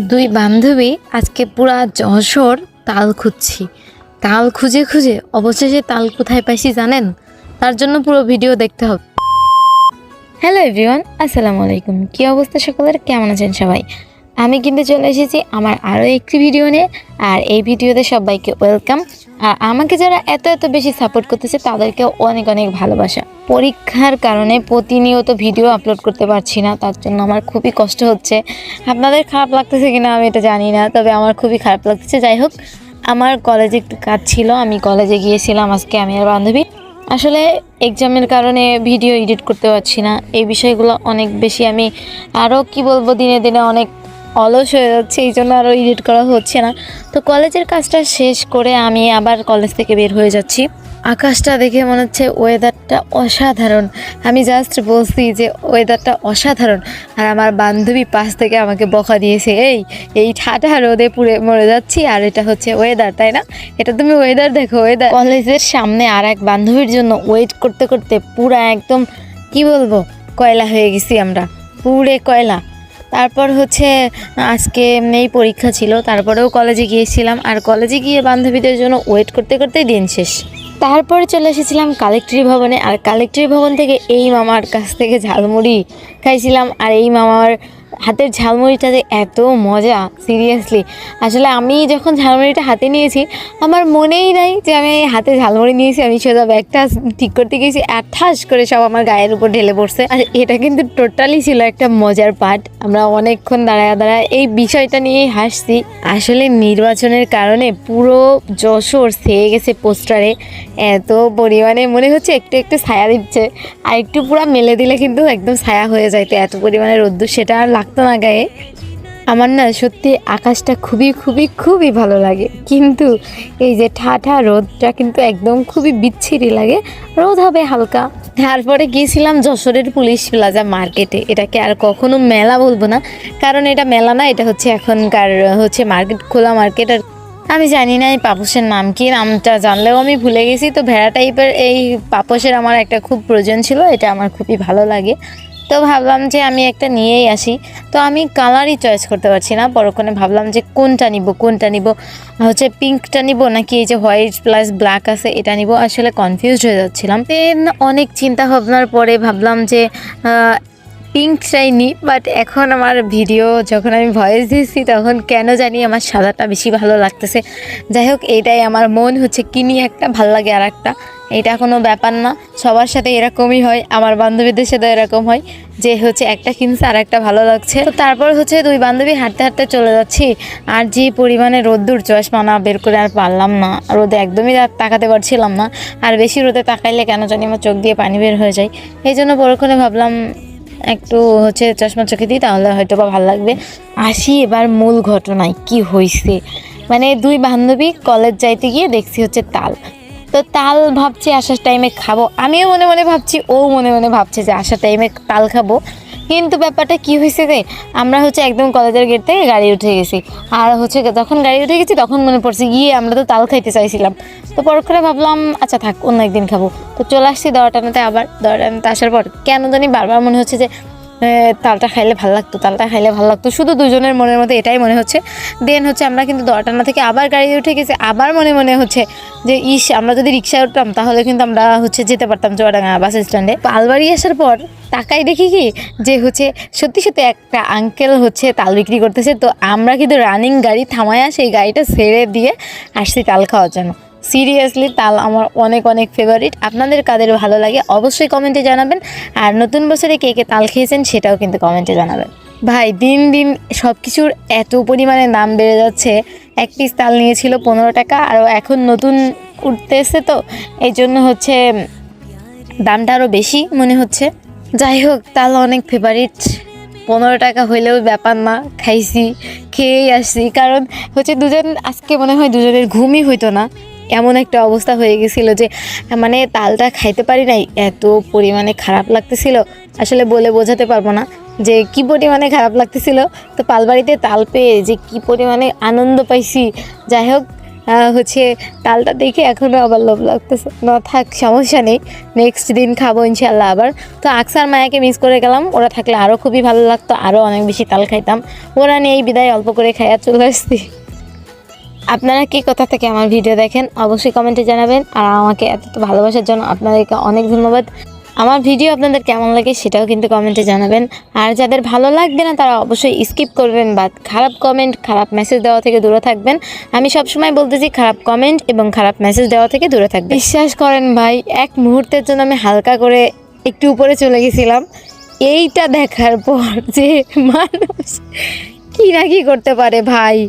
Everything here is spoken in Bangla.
দুই বান্ধবী আজকে পুরা যশোর তাল খুঁজছি। তাল খুঁজে খুঁজে অবশেষে তাল কোথায় পাইছি জানেন? তার জন্য পুরো ভিডিও দেখতে হবে। হ্যালো এভরিওয়ান আসসালামু আলাইকুম। কী অবস্থা সকলের? কেমন আছেন সবাই? আমি কিন্তু চলে এসেছি আমার আরও একটি ভিডিও নিয়ে, আর এই ভিডিওতে সবাইকে ওয়েলকাম আর আমাকে যারা এত এত বেশি সাপোর্ট করতেছে, তাদেরকে অনেক অনেক ভালোবাসা। পরীক্ষার কারণে প্রতিনিয়ত ভিডিও আপলোড করতে পারছি না, তার জন্য আমার খুবই কষ্ট হচ্ছে। আপনাদের খারাপ লাগতেছে কিনা আমি এটা জানি না, তবে আমার খুবই খারাপ লাগতেছে। যাই হোক, আমার কলেজে একটু কাজ ছিল, আমি কলেজে গিয়েছিলাম আজকে আমি আর বান্ধবী। আসলে এক্সামের কারণে ভিডিও এডিট করতে পারছি না। এই বিষয়গুলো অনেক বেশি আমি আরও কি বলব, দিনে দিনে অনেক অলস হয়ে যাচ্ছে, এই জন্য আরও এডিট করা হচ্ছে না। তো কলেজের কাজটা শেষ করে আমি আবার কলেজ থেকে বের হয়ে যাচ্ছি। আকাশটা দেখে মনে হচ্ছে ওয়েদারটা অসাধারণ। আমি জাস্ট বলছি যে ওয়েদারটা অসাধারণ। আর আমার বান্ধবী পাশ থেকে আমাকে বকা দিয়েছে, এই এই ঠাটা রোদে পুড়ে মরে যাচ্ছি, আর এটা হচ্ছে ওয়েদার তাই না? এটা তুমি ওয়েদার দেখো ওয়েদার কলেজের সামনে আর এক বান্ধবীর জন্য ওয়েট করতে করতে পুরা একদম, কি বলব, কয়লা হয়ে গেছি আমরা। পুরে কয়লা। তারপর হচ্ছে, আজকে এই পরীক্ষা ছিল, তারপরেও কলেজে গিয়েছিলাম। আর কলেজে গিয়ে বান্ধবীদের জন্য ওয়েট করতে করতেই দিন শেষ। তারপরে চলে এসেছিলাম কালেক্টরি ভবনে। আর কালেক্টরি ভবন থেকে এই মামার কাছ থেকে ঝালমুড়ি খাইছিলাম। আর এই মামার হাতের ঝালমুড়িটা যে এত মজা সিরিয়াসলি আসলে আমি যখন ঝালমুড়িটা হাতে নিয়েছি, আমার মনেই নাই যে আমি হাতে ঝালমুড়ি নিয়েছি, আমি সোজা ব্যাগটা ঠিক করতে আর ঠাস করে সব আমার গায়ের উপর ঢেলে পড়ছে। আর এটা কিন্তু টোটালি ছিল একটা মজার পার্ট আমরা অনেকক্ষণ দাঁড়ায় দাঁড়ায় এই বিষয়টা নিয়েই হাসছি। আসলে নির্বাচনের কারণে পুরো যশোর সেয়ে গেছে পোস্টারে। এত পরিমাণে মনে হচ্ছে একটু একটু ছায়া দিচ্ছে। আর একটু পুরো মেলে দিলে কিন্তু একদম ছায়া হয়ে যাইতে, এত পরিমাণে রোদ্দুর, সেটা আর লাগতো না গায়ে, আমার না সত্যি আকাশটা খুবই খুবই খুবই ভালো লাগে। কিন্তু এই যে ঠাঠা রোদটা কিন্তু একদম খুবই বিচ্ছিরি লাগে, রোদ হবে হালকা। তারপরে গিয়েছিলাম যশোরের পুলিশ প্লাজা মার্কেটে। এটাকে আর কখনো মেলা বলব না, কারণ এটা মেলা না, এটা হচ্ছে এখনকার, হচ্ছে মার্কেট, খোলা মার্কেট আর আমি জানি না এই পাপোশের নাম কি, নামটা জানলেও আমি ভুলে গেছি। তো ভেড়া টাইপের এই পাপোশের আমার একটা খুব প্রয়োজন ছিল, এটা আমার খুবই ভালো লাগে। তো ভাবলাম যে আমি একটা নিয়েই আসি। তো আমি কালারই চয়েস করতে পারছি না। পরক্ষণে ভাবলাম যে কোনটা নিব কোনটা নিব? হচ্ছে পিঙ্কটা নিব নাকি এই যে হোয়াইট প্লাস ব্ল্যাক আছে এটা নিব? আসলে কনফিউজড হয়ে যাচ্ছিলাম। দেন অনেক চিন্তা ভাবনার পরে ভাবলাম যে আহ, পিঙ্কটাই নিই বাট এখন আমার ভিডিও যখন আমি ভয়েস দিচ্ছি তখন কেন জানি আমার সাদাটা বেশি ভালো লাগতেছে। যাই হোক এটাই আমার মন হচ্ছে কিনি একটা ভালো লাগে আর একটা এটা কোনো ব্যাপার না। সবার সাথে এরকমই হয়, আমার বান্ধবীদের সাথে এরকম হয় যে হচ্ছে একটা কিনছে আর একটা ভালো লাগছে। তো তারপর হচ্ছে দুই বান্ধবী হাঁটতে হাঁটতে চলে যাচ্ছি আর যে পরিমাণে রোদ্দুর চশমা না বের করে আর পারলাম না। রোদে একদমই তাকাতে পারছিলাম না। আর বেশি রোদে তাকাইলে কেন জানি আমার চোখ দিয়ে পানি বের হয়ে যায়। এই জন্য পরক্ষণে ভাবলাম একটু হচ্ছে চশমা চোখে দিই, তাহলে হয়তো বা ভালো লাগবে। আসি এবার মূল ঘটনায়, কি হয়েছে মানে দুই বান্ধবী কলেজ যাইতে গিয়ে দেখছি হচ্ছে তাল। তো তাল ভাবছি আসার টাইমে খাব। আমিও মনে মনে ভাবছি, ও মনে মনে ভাবছে যে আসার টাইমে তাল খাব। কিন্তু ব্যাপারটা কি হয়েছে রে? আমরা হচ্ছে একদম কলেজের গেট থেকে গাড়ি উঠে গেছি। আর হচ্ছে যখন গাড়ি উঠে গেছি, তখন মনে পড়ছে গিয়ে আমরা তো তাল খাইতে চাইছিলাম। তো পরক্ষণে ভাবলাম আচ্ছা থাক, অন্য একদিন খাব। তো চলে আসছি দরটানাতে আবার। দরটানাতে আসার পর কেন জানি বারবার মনে হচ্ছে যে তালটা খাইলে ভালো লাগতো, তালটা খাইলে ভালো লাগতো। শুধু দুজনের মনের মধ্যে এটাই মনে হচ্ছে। দেন হচ্ছে আমরা কিন্তু দরটানা থেকে আবার গাড়িতে উঠে গেছি, আবার মনে মনে হচ্ছে যে, ইস, আমরা যদি রিক্সায় উঠতাম তাহলে কিন্তু আমরা হচ্ছে যেতে পারতাম চুয়াডাঙ্গা বাস স্ট্যান্ডে। পালবাড়ি আসার পর তাকাই দেখি কি, যে হচ্ছে সত্যি সত্যি একটা আঙ্কেল হচ্ছে তাল বিক্রি করতেছে। তো আমরা কিন্তু রানিং গাড়ি থামায়া সেই গাড়িটা ছেড়ে দিয়ে আসছি তাল খাওয়ার জন্য। সিরিয়াসলি তাল আমার অনেক অনেক ফেভারিট আপনাদের কাদের ভালো লাগে অবশ্যই কমেন্টে জানাবেন। আর নতুন বছরে কে কে তাল খেয়েছেন সেটাও কিন্তু কমেন্টে জানাবেন। ভাই, দিন দিন সব কিছুর এত পরিমাণে দাম বেড়ে যাচ্ছে। এক পিস তাল নিয়েছিল পনেরো টাকা আর এখন নতুন উঠতেছে তো। এই জন্য হচ্ছে দামটা আরও বেশি মনে হচ্ছে। যাই হোক, তাল অনেক ফেভারিট পনেরো টাকা হইলেও ব্যাপার না, খাইছি, খেয়েই আসছি। কারণ হচ্ছে দুজন, আজকে মনে হয় দুজনের ঘুমই হইতো না। এমন একটা অবস্থা হয়ে গেছিল যে মানে তালটা খাইতে পারি নাই, এত পরিমাণে খারাপ লাগতেছিল। আসলে বলে বোঝাতে পারব না যে, কি পরিমাণে খারাপ লাগতেছিল। তো পালবাড়িতে তাল পেয়ে যে, কি পরিমাণে আনন্দ পাইছি। যাই হোক হচ্ছে তালটা দেখে এখনও আবার লোভ লাগতেছে। না থাক, সমস্যা নেই। নেক্সট দিন খাব ইনশাল্লাহ আবার। তো আকসার মায়াকে মিস করে গেলাম। ওরা থাকলে আরও খুবই ভালো লাগতো আরও অনেক বেশি তাল খাইতাম। ওরা নিয়ে এই বিদায় অল্প করে খাইয়া চলে আসছি। আপনারা কি কোথা থেকে আমার ভিডিও দেখেন, অবশ্যই কমেন্টে জানাবেন। আর আমাকে এত ভালোবাসার জন্য আপনাদেরকে অনেক ধন্যবাদ। আমার ভিডিও আপনাদের কেমন লাগে সেটাও কিন্তু কমেন্টে জানাবেন। আর যাদের ভালো লাগবে না, তারা অবশ্যই স্কিপ করবেন বা খারাপ কমেন্ট, খারাপ মেসেজ দেওয়া থেকে দূরে থাকবেন। আমি সবসময় বলতেছি খারাপ কমেন্ট এবং খারাপ মেসেজ দেওয়া থেকে দূরে থাকবেন। বিশ্বাস করেন ভাই, এক মুহূর্তের জন্য আমি হালকা করে একটু উপরে চলে গেছিলাম। এইটা দেখার পর যে মানুষ কি না কি করতে পারে ভাই।